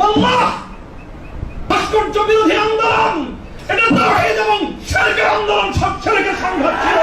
ওয়াল্লাহ ভাস্কর্য বিরোধী আন্দোলন! এটা তাওহীদ এবং শিরকের আন্দোলন সব ছেলেকে সংঘাত ছিল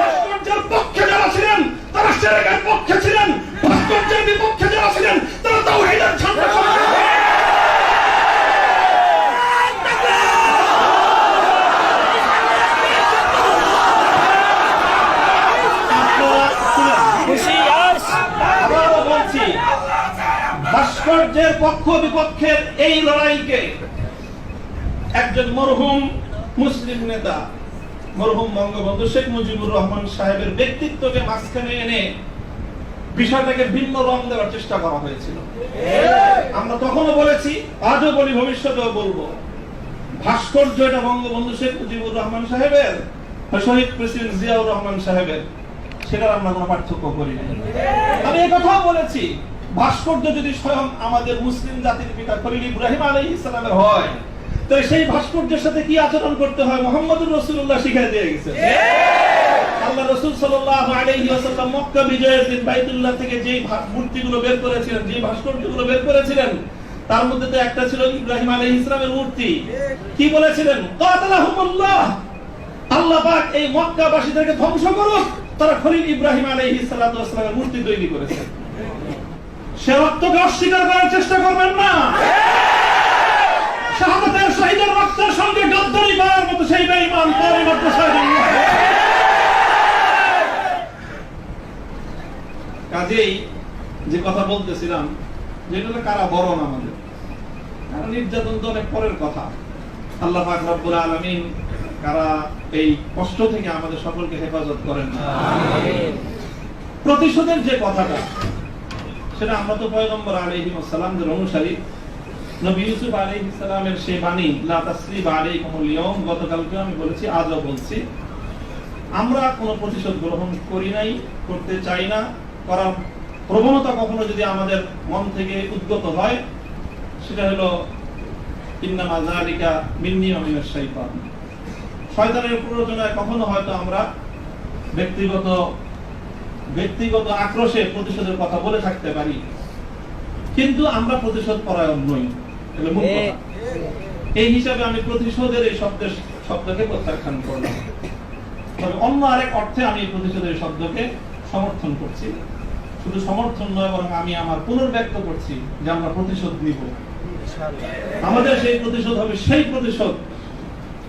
ভাস্কর্যের পক্ষে যারা ছিলেন তারা শিরকের পক্ষে ছিলেন ভাস্কর্যের বিপক্ষে যারা ছিলেন তারা তাওহীদের ঝান্ডা আবারও বলছি ভাস্কর্যের পক্ষ বিপক্ষের এই লড়াইকে একজন মরহুম মুসলিম নেতা, মরহুম বঙ্গবন্ধু শেখ মুজিবুর রহমান সাহেবের ব্যক্তিত্বকে মাঝখানে এনে বিষয়টাকে ভিন্ন রং দেওয়ার চেষ্টা করা হয়েছিল। আমরা তখনও বলেছি, আজও বলি, ভবিষ্যতেও বলব, ভাস্কর্য এটা বঙ্গবন্ধু শেখ মুজিবুর রহমান সাহেবের শহীদ প্রেসিডেন্ট জিয়াউর রহমান সাহেবের। সেটার আমরা কোনো পার্থক্য করি না আমি কথাও বলেছি, ভাস্কর্য যদি স্বয়ং আমাদের মুসলিম জাতির পিতা খলিল ইব্রাহিম আলী ইসলামের হয়, তো সেই ভাস্কর্যের সাথে কি আচরণ করতে হয়? মোহাম্মদুর রসুল্লাহ শিখাই দিয়ে গেছে। আল্লাহ রসুল সাল্লাল্লাহু আলাইহি ওয়াসাল্লাম মক্কা বিজয়ের দিন বাইতুল্লাহ থেকে যেই মূর্তিগুলো বের করেছিলেন ভাস্কর্যগুলো বের করেছিলেন, তার মধ্যে তো একটা ছিল ইব্রাহিম আলাইহিস ইসলামের মূর্তি। কি বলেছিলেন? আল্লাহ পাক এই মক্কাবাসীদেরকে ধ্বংস করুক! তারা খলিল ইব্রাহিম আলাইহিস সালাতু মূর্তি তৈরি করেছে। সে রক্তকে অস্বীকার করার চেষ্টা করবেন না। কাজেই যে কথা বলতেছিলাম কারা আমাদের? কারণ নির্যাতন তো অনেক পরের কথা। আল্লাহ আলামিন কারা এই কষ্ট থেকে আমাদের সকলকে হেফাজত করেন প্রতিশোধের যে কথাটা সেটা আমরা তো পয়গম্বর আলাইহিস সালামদের অনুসারী। নবী ইউসুফ সেই বাণী গতকালকে আমি বলেছি আজও বলছি। আমরা কোনো প্রতিশোধ গ্রহণ করি নাই করতে চাই না। করার প্রবণতা কখনো যদি আমাদের মন থেকে উদ্গত হয় সেটা হলো ইন্নামা যালিকা মিন্নি শাইতান শয়তানের প্ররোচনায় কখনো হয়তো আমরা ব্যক্তিগত ব্যক্তিগত আক্রোশে প্রতিশোধের কথা বলে থাকতে পারি। কিন্তু আমরা প্রতিশোধ পরায়ণ নই। এই হিসাবে আমি প্রতিশোধের এই শব্দের শব্দকে প্রত্যাখ্যান করলাম। তবে অন্য আরেক অর্থে আমি প্রতিশোধের শব্দকে সমর্থন করছি। শুধু সমর্থন নয়, বরং আমি আমার পুনর্ব্যক্ত করছি যে আমরা প্রতিশোধ নিব। আমাদের সেই প্রতিশোধ হবে সেই প্রতিশোধ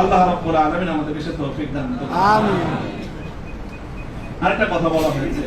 আল্লাহ রাব্বুল আলামিন আমাদেরকে সে তৌফিক দান করুন। আমিন। আরেকটা কথা বলা হয়েছে।